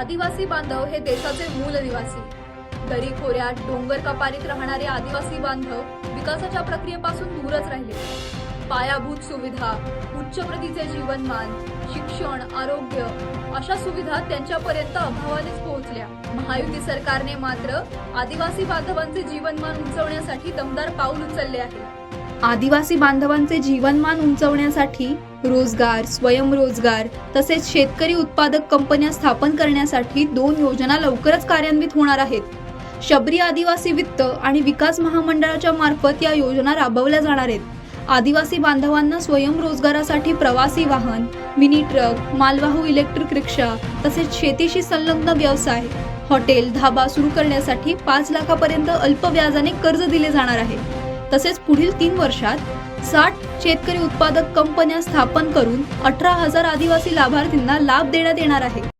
आदिवासी बांधव हे देशाचे मूल निवासी. दरी खोऱ्यात डोंगर कपारीत राहणारे आदिवासी बांधव विकासाच्या प्रक्रियेपासून दूरच राहिले. पायाभूत सुविधा उच्च प्रतीचे जीवनमान शिक्षण आरोग्य अशा सुविधा त्यांच्यापर्यंत अभावानेच पोहोचल्या. महायुती सरकारने मात्र आदिवासी बांधवांचे जीवनमान उंचवण्यासाठी दमदार पाऊल उचलले आहे. आदिवासी बांधवांचे जीवनमान उंचवण्यासाठी रोजगार स्वयंरोजगार तसेच शेतकरी उत्पादक कंपन्या स्थापन करण्यासाठी दोन योजना लवकरच कार्यान्वित होणार आहेत. शबरी आदिवासी वित्त आणि विकास महामंडळाच्या मार्फत या योजना राबवल्या जाणार आहेत. आदिवासी बांधवांना स्वयंरोजगारासाठी प्रवासी वाहन मिनी ट्रक मालवाहू इलेक्ट्रिक रिक्षा तसेच शेतीशी संलग्न व्यवसाय हॉटेल धाबा सुरू करण्यासाठी पाच लाखापर्यंत अल्प व्याजाने कर्ज दिले जाणार आहे. तसेच पुढील तीन वर्षात साठ शेतकरी उत्पादक कंपन्या स्थापन करून अठरा हजार आदिवासी लाभार्थींना लाभ देण्यात येणार आहे.